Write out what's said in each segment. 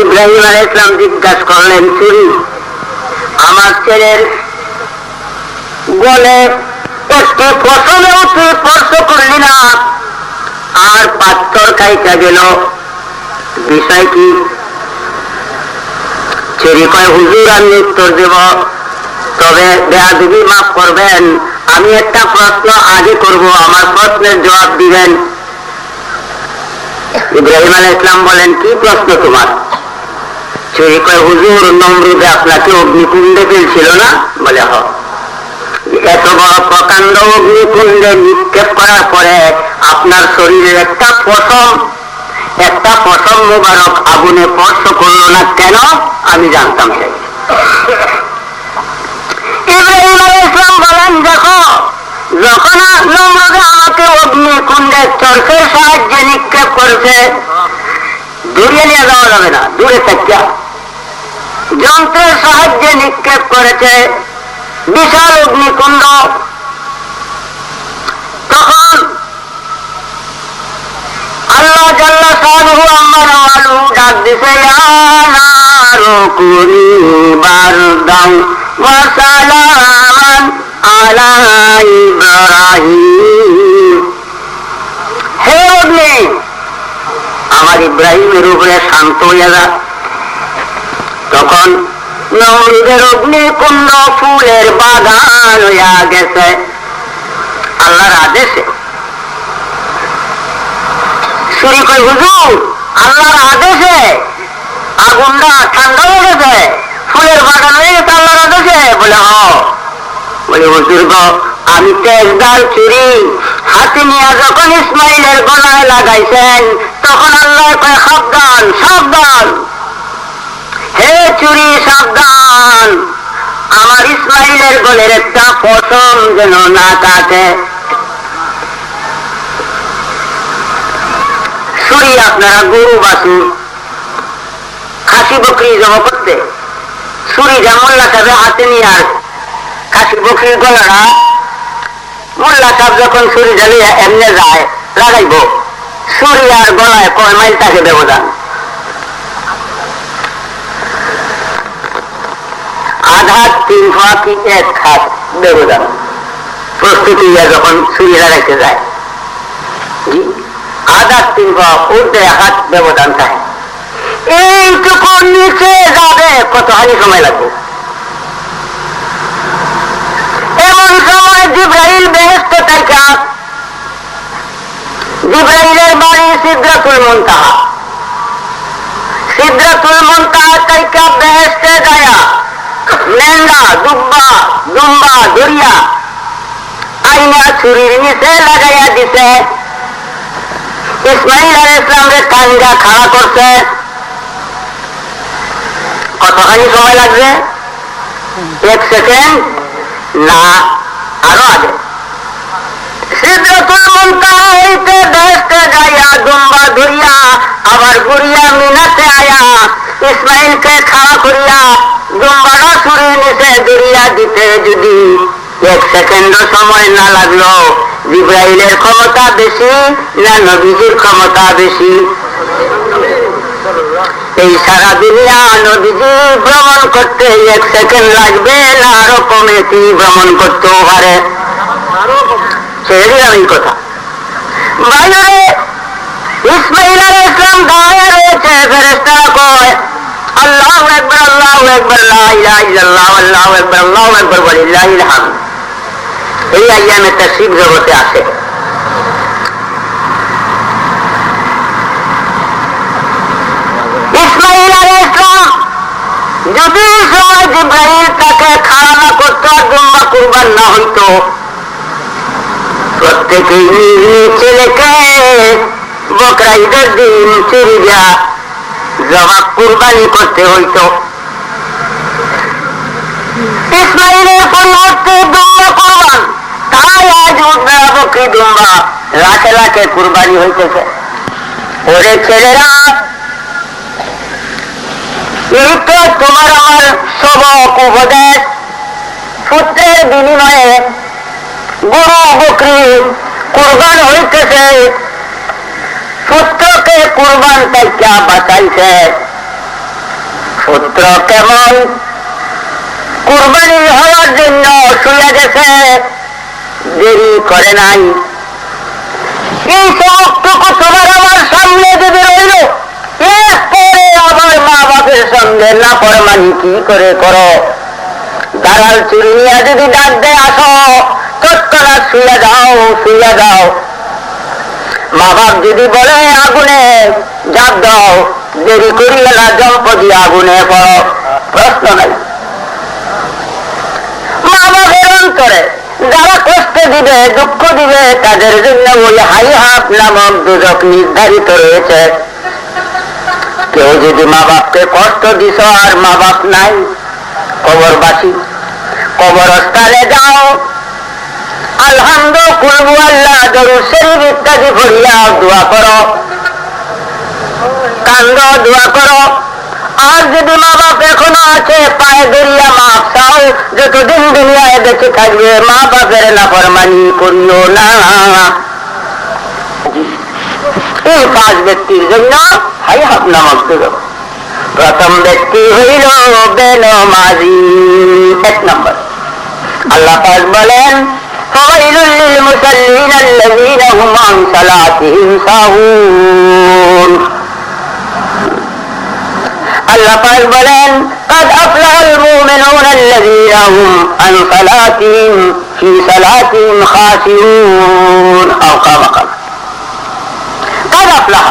ইব্রাহিম আলাই ইসলাম জিজ্ঞাসা করলেন চুরি আমার ছেলের ফসলেও তুই স্পর্শ করলি না। আর গেল বিষয় কি? কয়, হুজুর, আমি উত্তর দেব। তবে মাফ করবেন, আমি একটা প্রশ্ন আগে করব, আমার প্রশ্নের জবাব দিবেন। ইব্রাহিম আলাই ইসলাম বলেন, কি প্রশ্ন তোমার? চুরি কয় হুজুর নমরুদে আপনাকে অগ্নিকুণ্ডে ফেলছিল না? বলে, হ। এত বড় প্রকাণ্ড অগ্নিকুণ্ডে নিক্ষেপ করার পরে আপনার শরীরের একটা পশম একটা পশম মোবারক আগুনে স্পর্শ করল না কেন? আমি জানতাম ইব্রাহিম আলাইহিস সালাম বলেন, দেখো, যখন নমরুদে আমাকে অগ্নিকুণ্ডে চর্চের সাহায্যে নিক্ষেপ করেছে, দূরে নিয়ে যাওয়া যাবে না, দূরে থেকে যন্ত্রের সাহায্যে নিক্ষেপ করেছে বিশাল অগ্নিকুণ্ড। তখন আল্লাহ জাল্লা সানহু আমার আলু ডাক দিছে বারদাম ওয়া সালামান আলা ইব্রাহিম। হে অগ্নি, আমার ইব্রাহিমের উপরে শান্ত হয়ে যা। তখন নমরুদের অগ্নিকুণ্ড ফুলের বাগান হইয়া গেছে। আল্লাহর আদেশে। শুরু কই, হুজুর, আল্লাহর আদেশে আগুনটা ঠান্ডা হয়ে গেছে, ফুলের বাগান হয়ে গেছে আল্লাহর আদেশে? বলে, হ। বলে, হুজুর গো, আমি তেজদার চুরি, হাতে নিয়ে যখন ইসমাইলের গলায় লাগাইছেন, তখন আল্লাহ কয়, সাবধান সাবধান। হে চুরি সাবধান। আমার ইসমাইলের গলের একটা পশম যেন না কাটে। ছুরি আপনারা গরু বাসু খাসি বকরি জমা করতে। ছুরি যা মোল্লা সাহেবে হাতে নিয়ে আর খাসি বকরির গলাটা, মোল্লা সাহেব যখন ছুরি জ্বালিয়ে এমনি যায়, লাগাইব। ছুরি আর গলায় কয় মাইল তাকে ব্যবধান। আঘাত তিন ফাঁকি এক হাত ব্যবধান প্রস্তুতি যখন ছুরি লাগাইতে যায়, জি তিন হাত ব্যবধান এইটুকু নিচে যাবে, কতখানি সময় লাগবে? এমন সময় জিব্রাহিল থাকা জিব্রাহিলের বাড়ি সিদ্ধাতুল সিদ্ধাতুল যায়া লেঙ্গা দুব্বা দুম্বা দরিয়া আইনা ছুরির নিচে লাগাইয়া দিছে। ইসমাইল আল ইসলামকে কাঙ্গা খাড়া করছে। কতখানি সময় লাগবে? এক সেকেন্ড? না, আরও আগে। মুনতাহা হইতে বেহেশতে যাইয়া দুম্বা ধরিয়া আবার ঘুরিয়া মিনাতে আয়া, ইসমাইলকে খাড়া করিয়া দুম্বারা ছুরি নিচে দরিয়া দিতে যদি। এক সেকেন্ড সময় না লাগল। জিব্রাইলের ক্ষমতা বেশি না নবীজির ক্ষমতা বেশি? এই সারা দুনিয়া নদীজি ভ্রমণ করতে এক সেকেন্ড লাগবে না, আরও কমে কমেটি ভ্রমণ করতেও পারে? দিলাম এই কথা। বাইরে ইসমাইল আল ইসলাম দাঁড়িয়ে রয়েছে ফেরেস্তারা কয় আল্লাহ একবার আল্লাহ একবার লা ইলাহা ইল্লাল্লাহ আল্লাহ একবার আল্লাহ একবার ওয়ালিল্লাহিল হামদ এই আইয়ামে তাসিব জগতে আসে ইসমাইল আলাইহিস ইসলাম যদি সময় জিব্রাহিল তাকে খাড়া না করতো আর জম্মা কুরবান না হইতো প্রত্যেকেই নিজ নিজ ছেলেকে বকরা ঈদের দিন চুরি যা জবাব কুরবানি করতে হইতো। ইসমাইলের পরিবর্তে দুম্বা কুরবান। তাই আজ উঠবে বকরি দুম্বা। লাখে লাখে কুরবানি হইতেছে। ওরে ছেলেরা, এই তো তোমার আমার উপদেশ। সূত্রের বিনিময়ে গরু বকরি কুরবান হইতেছে। সূত্রকে কুরবান তাইকা বাঁচাইছে? সূত্র কেমন কুরবানি হওয়ার জন্য শুয়ে গেছে, দেরি করে নাই। এই সমস্তটুকু তোমার আমার সামনে যদি রইল, এরপরে আমার মা বাপের সঙ্গে না পরমানি কি করে করো? দালাল চুরি নিয়ে যদি ডাক দেয়, আসো। তৎক্ষণাৎ শুয়ে যাও শুয়ে যাও। মা বাপ যদি বলে আগুনে জাপ দাও, দেরি করিয়ে না জম্পদি আগুনে পড়ো। প্রশ্ন নাই। মা বাপের অন্তরে যারা কষ্ট দিবে, দুঃখ দিবে, তাদের জন্য ওই হাই হাফ নামক দুজক নির্ধারিত রয়েছে। কেউ যদি মা বাপকে কষ্ট দিছ, আর মা বাপ নাই, কবরবাসী, কবরস্থানে যাও। আলহামদু কুলবু আল্লাহ দরু শরীফ ইত্যাদি ভরিয়া দোয়া করো। কান্দ, দোয়া করো। আর যদি মা বাপ এখনও আছে, পায়ে দরিয়া মাপ চাও, যতদিন দুনিয়ায় বেঁচে থাকবে মা বাপের নাফরমানি করিও না। এই পাঁচ ব্যক্তির জন্য হাই নামক দুর্গ প্রথম ব্যক্তি হইল বেনমাজি, এক নম্বর। আল্লাহ পাক বলেন فويل للمصلين الذين هم عن صلاتهم ساهون আল্লাহ পাক বলেন قد أفلح المؤمنون الذين هم عن صلاتهم في صلاتهم خاشعون أو قام قام قد أفلح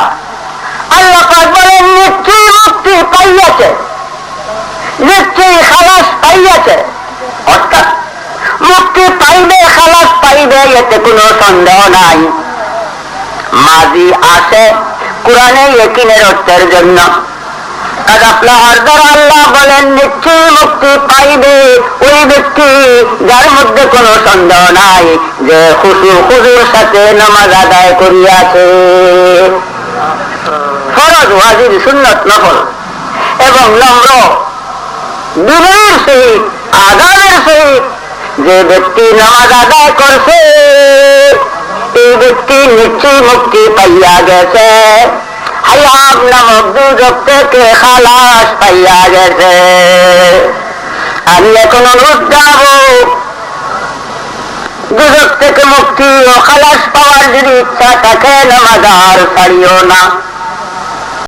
আল্লাহ পাক বলেন নিশ্চয়ই মুক্তি পাইয়াছে নিশ্চয়ই খালাস পাইয়াছে অর্থাৎ মুক্তি পাইবে, খালাস পাইবে, এতে কোনো সন্দেহ নাই। মাঝি আসে কোরআনে একিনের অর্থের জন্য। আল্লাহ বলেন, নিশ্চয়ই মুক্তি পাইবে ওই ব্যক্তি যার মধ্যে কোনো সন্দেহ নাই, যে খুশু খুশুর সাথে নামাজ আদায় করিয়াছে। ফরজ ওয়াজির সুন্নত, নফল। এবং নম্র। বিনয়ের সহিত আদানের সহিত যে ব্যক্তি নামাজ আদায় করছে এই ব্যক্তি নিশ্চয়ই মুক্তি পাইয়া গেছে। হায়াব নামক দুজক থেকে খালাস পাইয়া গেছে। আমি এখন অনুরোধ জানাব। দুজক থেকে মুক্তি ও খালাস পাওয়ার যদি ইচ্ছা থাকে, নামাজ আর না।